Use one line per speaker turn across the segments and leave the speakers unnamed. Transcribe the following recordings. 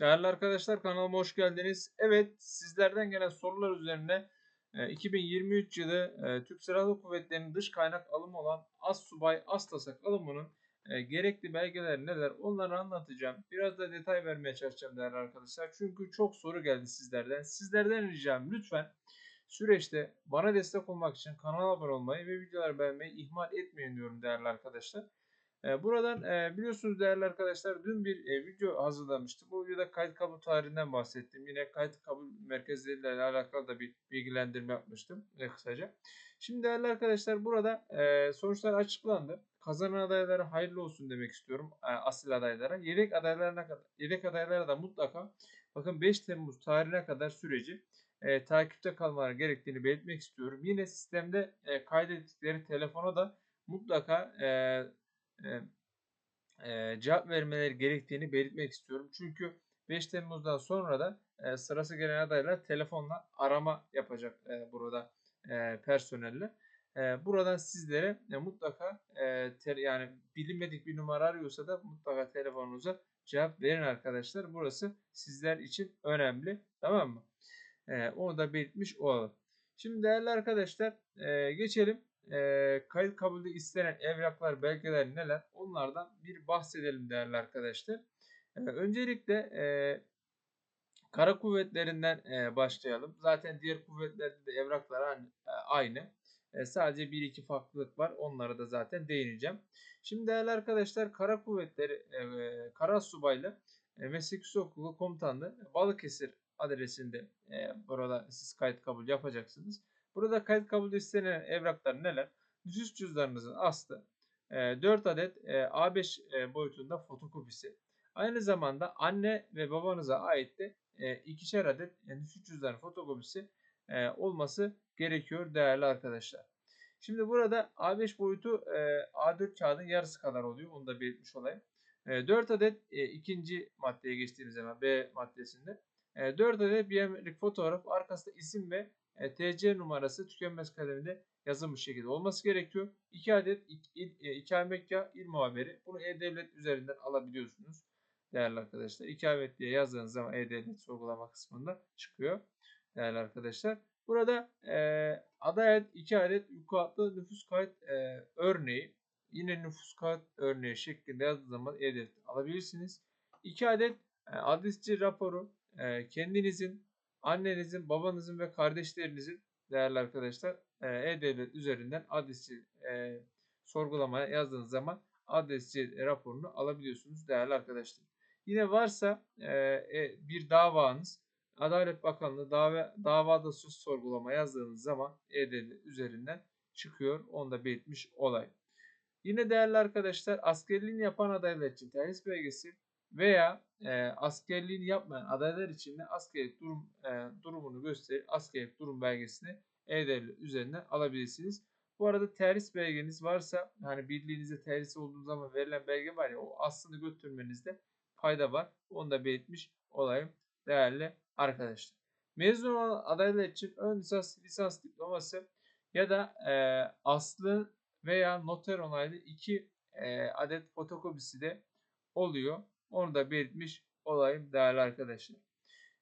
Değerli arkadaşlar kanalıma hoş geldiniz. Evet sizlerden gelen sorular üzerine e, 2023 yılı e, Türk Silahlı Kuvvetleri'nin dış kaynak alımı olan Assubay Astasak alımının e, gerekli belgeler neler onları anlatacağım. Biraz da detay vermeye çalışacağım değerli arkadaşlar. Çünkü çok soru geldi sizlerden. Sizlerden ricam lütfen süreçte bana destek olmak için kanala abone olmayı ve videoları beğenmeyi ihmal etmeyin diyorum değerli arkadaşlar. E, Buradan e, biliyorsunuz değerli arkadaşlar dün bir e, video hazırlamıştım. Bu videoda kayıt kabul tarihinden bahsettim. Yine kayıt kabul merkezleriyle alakalı da bir bilgilendirme yapmıştım e, kısaca. Şimdi değerli arkadaşlar burada sonuçlar açıklandı. Kazanan adaylara hayırlı olsun demek istiyorum. Asil adaylara. Yedek adaylarına kadar yedek adaylara da mutlaka bakın 5 Temmuz tarihine kadar süreci e, takipte kalmaları gerektiğini belirtmek istiyorum. Yine sistemde e, kaydettikleri telefona da mutlaka e, e, e, cevap vermeleri gerektiğini belirtmek istiyorum. Çünkü 5 Temmuz'dan sonra da e, sırası gelen adaylar telefonla arama yapacak e, burada e, personelle. E, buradan sizlere e, mutlaka e, te- yani bilinmedik bir numara arıyorsa da mutlaka telefonunuza cevap verin arkadaşlar. Burası sizler için önemli. Tamam mı? E, onu da belirtmiş olalım. Şimdi değerli arkadaşlar e, geçelim e, kayıt kabulü istenen evraklar, belgeler neler? Onlardan bir bahsedelim değerli arkadaşlar. E, öncelikle e, kara kuvvetlerinden e, başlayalım. Zaten diğer kuvvetlerde de evraklar aynı. Aynı. E, sadece bir iki farklılık var. Onlara da zaten değineceğim. Şimdi değerli arkadaşlar kara kuvvetleri e, kara subaylı e, meslek yüksek okulu komutanlığı Balıkesir adresinde e, burada siz kayıt kabul yapacaksınız. Burada kayıt kabul istenen evraklar neler? Nüfus cüzdanınızın aslı, e, 4 adet e, A5 e, boyutunda fotokopisi. Aynı zamanda anne ve babanıza ait de e, ikişer adet nüfus cüzdanı fotokopisi olması gerekiyor değerli arkadaşlar. Şimdi burada A5 boyutu e, A4 kağıdın yarısı kadar oluyor. Onu da belirtmiş olayım. E, 4 adet ikinci maddeye geçtiğimiz zaman B maddesinde. E, 4 adet biometrik fotoğraf arkasında isim ve TC numarası tükenmez kaleminde yazılmış şekilde olması gerekiyor. 2 adet e, ikametgah il muhabiri. Bunu E-Devlet üzerinden alabiliyorsunuz değerli arkadaşlar. İkamet diye yazdığınız zaman E-Devlet sorgulama kısmında çıkıyor değerli arkadaşlar. Burada e, aday adet 2 adet vukuatlı nüfus kayıt e, örneği yine nüfus kayıt örneği şeklinde yazdığınız zaman E-Devlet alabilirsiniz. 2 adet e, adresçi raporu e, kendinizin, annenizin, babanızın ve kardeşlerinizin değerli arkadaşlar e, E-Devlet üzerinden adresi e, sorgulamaya yazdığınız zaman adresçi raporunu alabiliyorsunuz değerli arkadaşlar. Yine varsa e, e, bir davanız Adalet Bakanlığı dava, davada suç sorgulama yazdığınız zaman E-Devlet üzerinden çıkıyor. Onu da belirtmiş olay. Yine değerli arkadaşlar askerliğini yapan adaylar için terhis belgesi veya e, askerliğini yapmayan adaylar için de askerlik durum e, durumunu gösterir. Askerlik durum belgesini E-Devlet üzerinden alabilirsiniz. Bu arada terhis belgeniz varsa hani birliğinizde terhis olduğu zaman verilen belge var ya o aslını götürmenizde fayda var. Onu da belirtmiş olayım değerli arkadaşlar. Mezun olan adaylar için ön lisans, lisans diploması ya da e, aslı veya noter onaylı iki e, adet fotokopisi de oluyor. Onu da belirtmiş olayım değerli arkadaşlar.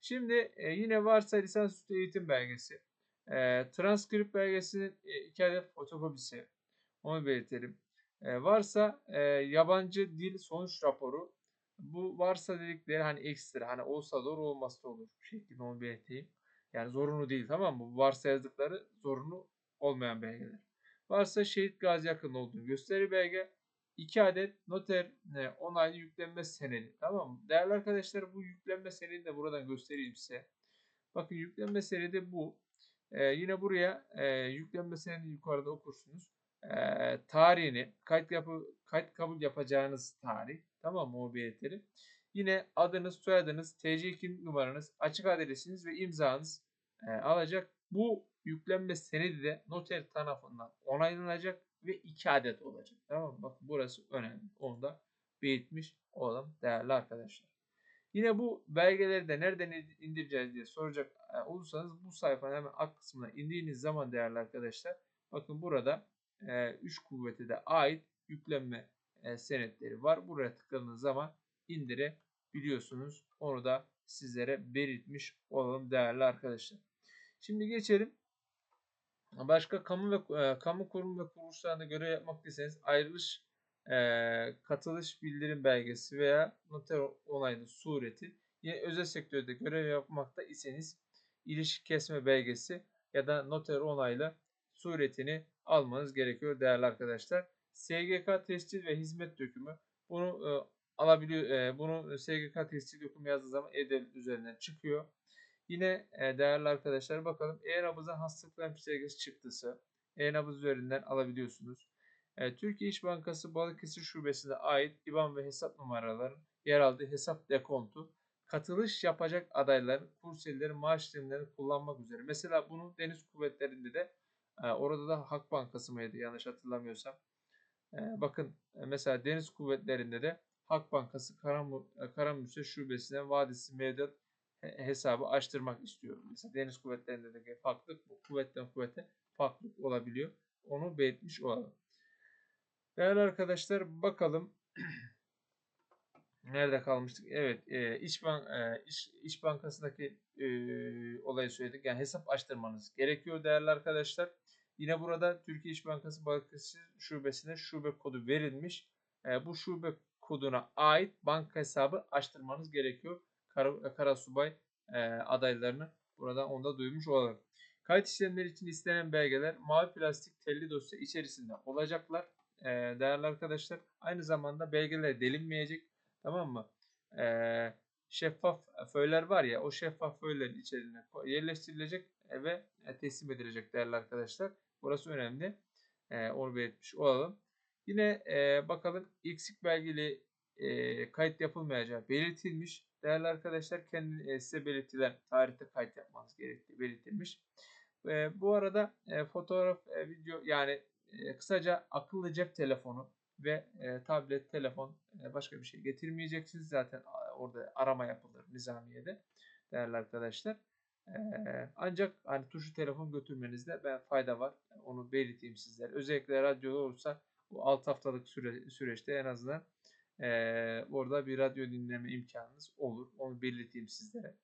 Şimdi e, yine varsa lisansüstü eğitim belgesi, e, transkript belgesinin e, iki adet fotokopisi. Onu belirtelim. E, varsa e, yabancı dil sonuç raporu. Bu varsa dedikleri hani ekstra hani olsa da olur olmazsa da olur şeklinde onu belirteyim. Yani zorunlu değil tamam mı? Varsa yazdıkları zorunlu olmayan belgeler. Varsa şehit gazi yakın olduğunu gösteri belge. 2 adet noter e, onaylı yüklenme senedi. Tamam mı? Değerli arkadaşlar bu yüklenme senedini de buradan göstereyim size. Bakın yüklenme senedi bu. E, yine buraya e, yüklenme senedi yukarıda okursunuz. E, tarihini, kayıt, yapı, kayıt kabul yapacağınız tarih. Tamam mı o belirtileri. Yine adınız, soyadınız, TC kimlik numaranız, açık adresiniz ve imzanız e, alacak. Bu yüklenme senedi de noter tarafından onaylanacak ve 2 adet olacak. Tamam mı? Bakın burası önemli. Onu da belirtmiş olalım değerli arkadaşlar. Yine bu belgeleri de nereden indireceğiz diye soracak e, olursanız bu sayfanın hemen alt kısmına indiğiniz zaman değerli arkadaşlar bakın burada 3 kuvvete de ait yüklenme e, senetleri var. Buraya tıkladığınız zaman biliyorsunuz. Onu da sizlere belirtmiş olalım değerli arkadaşlar. Şimdi geçelim. Başka kamu ve e, kamu kurum ve kuruluşlarında görev yapmak iseniz ayrılış e, katılış bildirim belgesi veya noter onaylı sureti yine özel sektörde görev yapmakta iseniz ilişki kesme belgesi ya da noter onaylı suretini almanız gerekiyor değerli arkadaşlar. SGK tescil ve hizmet dökümü bunu e, alabiliyor. E, bunu SGK tescil dökümü yazdığı zaman e-devlet üzerinden çıkıyor. Yine e, değerli arkadaşlar bakalım e-nabızdan hastalıklar belgesi çıktısı e-nabız üzerinden alabiliyorsunuz. E, Türkiye İş Bankası Balıkesir Şubesi'ne ait IBAN ve hesap numaraları yer aldığı hesap dekontu katılış yapacak adayların kursiyerlerin maaş işlemlerini kullanmak üzere. Mesela bunu deniz kuvvetlerinde de e, orada da Halk Bankası mıydı yanlış hatırlamıyorsam. E, bakın e, mesela deniz kuvvetlerinde de Halk Bankası Karamü, e, Şubesi'ne vadisi mevduat hesabı açtırmak istiyorum. Mesela deniz kuvvetlerinde de farklılık bu kuvvetten kuvvete farklılık olabiliyor. Onu belirtmiş olalım. Değerli arkadaşlar bakalım nerede kalmıştık? Evet, e, İş, Bank, e, İş, İş Bankası'ndaki e, olayı söyledik. Yani hesap açtırmanız gerekiyor değerli arkadaşlar. Yine burada Türkiye İş Bankası Bankası şubesine şube kodu verilmiş. E, bu şube koduna ait banka hesabı açtırmanız gerekiyor. Kara, Kara Subay e, adaylarını buradan onda duymuş olalım. Kayıt işlemleri için istenen belgeler mavi plastik telli dosya içerisinde olacaklar. E, değerli arkadaşlar aynı zamanda belgeler delinmeyecek. Tamam mı? E, şeffaf föyler var ya o şeffaf föylerin içerisine yerleştirilecek ve teslim edilecek değerli arkadaşlar. Burası önemli. E, onu belirtmiş olalım. Yine e, bakalım eksik belgeli e, kayıt yapılmayacağı belirtilmiş. Değerli arkadaşlar kendi e, size belirtilen tarihte kayıt yapmanız gerektiği belirtilmiş. E, bu arada e, fotoğraf, e, video yani e, kısaca akıllı cep telefonu ve e, tablet, telefon e, başka bir şey getirmeyeceksiniz. Zaten orada arama yapılır Nizamiye'de değerli arkadaşlar. E, ancak hani tuşu telefon götürmenizde ben fayda var. Onu belirteyim sizlere. Özellikle radyoda olursa bu 6 haftalık süre, süreçte en azından e, orada bir radyo dinleme imkanınız olur. Onu belirteyim sizlere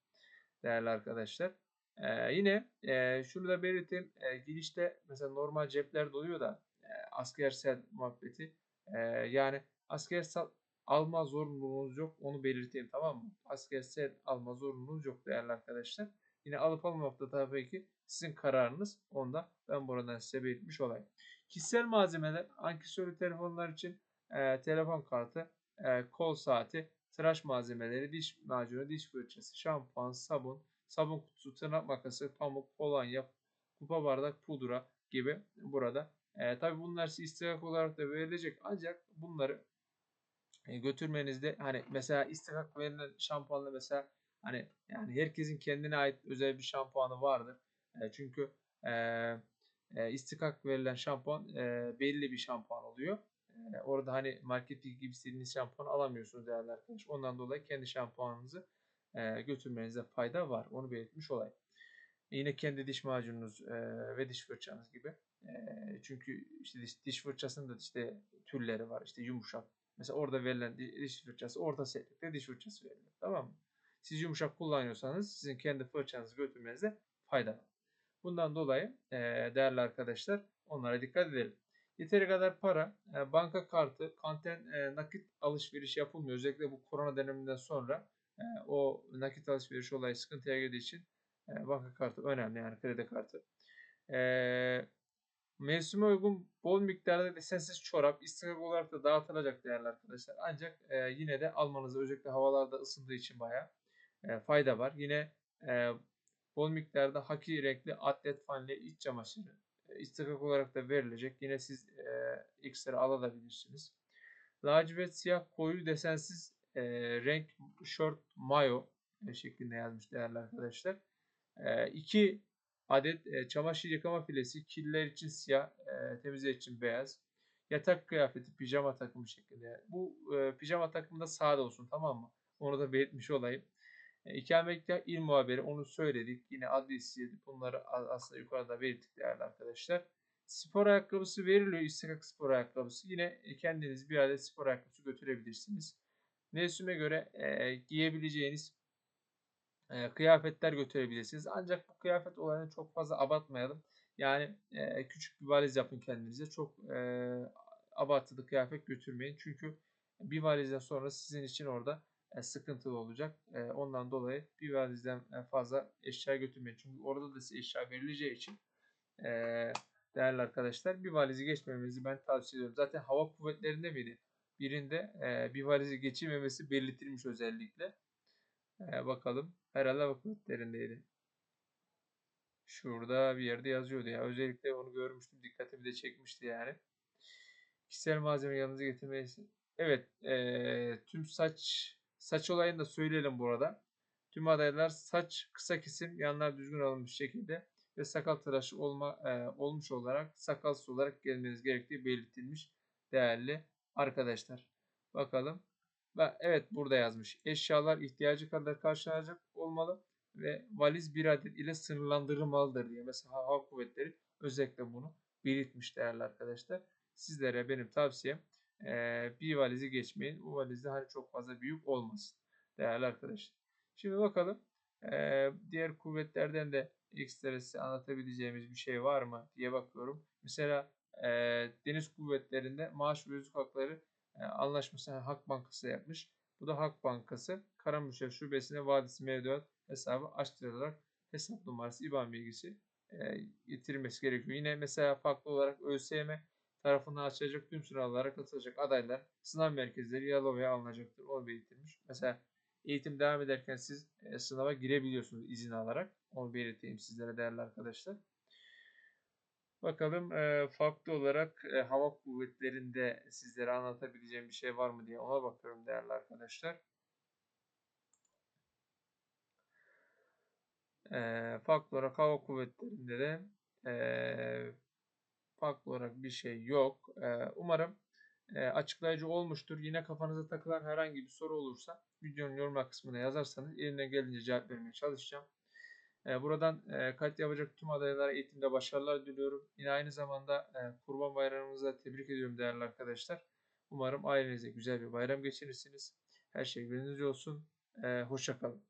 değerli arkadaşlar. E, yine e, şunu da belirteyim. E, girişte mesela normal cepler doluyor da e, askersel muhabbeti. E, yani askersel alma zorunluluğunuz yok. Onu belirteyim tamam mı? Askersel alma zorunluluğunuz yok değerli arkadaşlar. Yine alıp almamakta tabii ki sizin kararınız. Onda ben buradan size belirtmiş olayım. Kişisel malzemeler, ankesörlü telefonlar için e, telefon kartı, e, kol saati, tıraş malzemeleri, diş macunu, diş fırçası, şampuan, sabun, sabun kutusu, tırnak makası, pamuk, kolonya, kupa bardak, pudra gibi burada. E, Tabi bunlar istikak olarak da verilecek ancak bunları e, götürmenizde hani mesela istikak verilen şampuanla mesela hani yani herkesin kendine ait özel bir şampuanı vardır. E, çünkü e, e, istikak verilen şampuan e, belli bir şampuan oluyor. E, orada hani marketteki gibi istediğiniz şampuan alamıyorsunuz değerli arkadaş. Ondan dolayı kendi şampuanınızı e, götürmenize fayda var. Onu belirtmiş olayım. Yine kendi diş macununuz e, ve diş fırçanız gibi. E, çünkü işte diş, diş fırçasının da işte türleri var. İşte yumuşak. Mesela orada verilen diş fırçası orta sertlikte diş fırçası verilir. Tamam mı? Siz yumuşak kullanıyorsanız sizin kendi fırçanızı götürmenizde fayda var. Bundan dolayı e, değerli arkadaşlar onlara dikkat edelim. Yeteri kadar para, e, banka kartı, kanten e, nakit alışveriş yapılmıyor. Özellikle bu korona döneminden sonra e, o nakit alışveriş olayı sıkıntıya girdiği için banka kartı önemli yani kredi kartı. E, mevsime uygun bol miktarda desensiz çorap istikak olarak da dağıtılacak değerli arkadaşlar. Ancak yine de almanızda özellikle havalarda ısındığı için bayağı e, fayda var. Yine bol miktarda haki renkli atlet fanli iç çamaşırı e, istikak olarak da verilecek. Yine siz e, ekstra alabilirsiniz. Lacivert siyah koyu desensiz e, renk short mayo e, şeklinde yazmış değerli arkadaşlar. E, iki adet e, çamaşır yıkama filesi, kirliler için siyah, e, temizler için beyaz. Yatak kıyafeti, pijama takımı şeklinde. Bu e, pijama takımı da sade olsun tamam mı? Onu da belirtmiş olayım. E, ikametgah il muhabiri onu söyledik. Yine adresi bunları aslında yukarıda belirttik değerli arkadaşlar. Spor ayakkabısı veriliyor. İstikak spor ayakkabısı. Yine kendiniz bir adet spor ayakkabısı götürebilirsiniz. mevsime göre e, giyebileceğiniz e, kıyafetler götürebilirsiniz. Ancak bu kıyafet olayını çok fazla abartmayalım. Yani e, küçük bir valiz yapın kendinize. Çok e, abartılı kıyafet götürmeyin. Çünkü bir valizden sonra sizin için orada e, sıkıntılı olacak. E, ondan dolayı bir valizden e, fazla eşya götürmeyin. Çünkü orada da size eşya verileceği için e, değerli arkadaşlar bir valizi geçmemenizi ben tavsiye ediyorum. Zaten hava kuvvetlerinde miydi? Birinde e, bir valizi geçirmemesi belirtilmiş özellikle. E, bakalım. Herhalde hava kuvvetlerindeydi. Şurada bir yerde yazıyordu ya. Özellikle onu görmüştüm. Dikkatimi de çekmişti yani. Kişisel malzeme yanınıza getirmeyi. Evet. E, tüm saç saç olayını da söyleyelim burada. Tüm adaylar saç kısa kesim, yanlar düzgün alınmış şekilde ve sakal tıraşı olma, e, olmuş olarak sakalsız olarak gelmeniz gerektiği belirtilmiş değerli arkadaşlar. Bakalım. Ve evet burada yazmış. Eşyalar ihtiyacı kadar karşılanacak olmalı ve valiz bir adet ile sınırlandırılmalıdır diye. Mesela hava kuvvetleri özellikle bunu belirtmiş değerli arkadaşlar. Sizlere benim tavsiyem bir valizi geçmeyin. Bu valizde hani çok fazla büyük olmasın değerli arkadaşlar. Şimdi bakalım diğer kuvvetlerden de ekstra anlatabileceğimiz bir şey var mı diye bakıyorum. Mesela e, deniz kuvvetlerinde maaş ve özlük hakları e, anlaşmasını Hak Bankası yapmış. Bu da Hak Bankası Karamürşehir Şubesi'ne vadisi mevduat hesabı açtırılarak hesap numarası IBAN bilgisi e, getirilmesi gerekiyor. Yine mesela farklı olarak ÖSYM tarafından açılacak tüm sınavlara katılacak adaylar sınav merkezleri Yalova'ya alınacaktır. O belirtilmiş. Mesela eğitim devam ederken siz e, sınava girebiliyorsunuz izin alarak. Onu belirteyim sizlere değerli arkadaşlar. Bakalım e, farklı olarak e, hava kuvvetlerinde sizlere anlatabileceğim bir şey var mı diye ona bakıyorum değerli arkadaşlar. E, farklı olarak hava kuvvetlerinde de e, farklı olarak bir şey yok. E, umarım e, açıklayıcı olmuştur. Yine kafanıza takılan herhangi bir soru olursa videonun yorum kısmına yazarsanız elimden gelince cevap vermeye çalışacağım. E, buradan e, kayıt yapacak tüm adaylara eğitimde başarılar diliyorum. Yine aynı zamanda e, Kurban Bayramınızı da tebrik ediyorum değerli arkadaşlar. Umarım ailenize güzel bir bayram geçirirsiniz. Her şey gönlünüzce olsun. E, Hoşçakalın.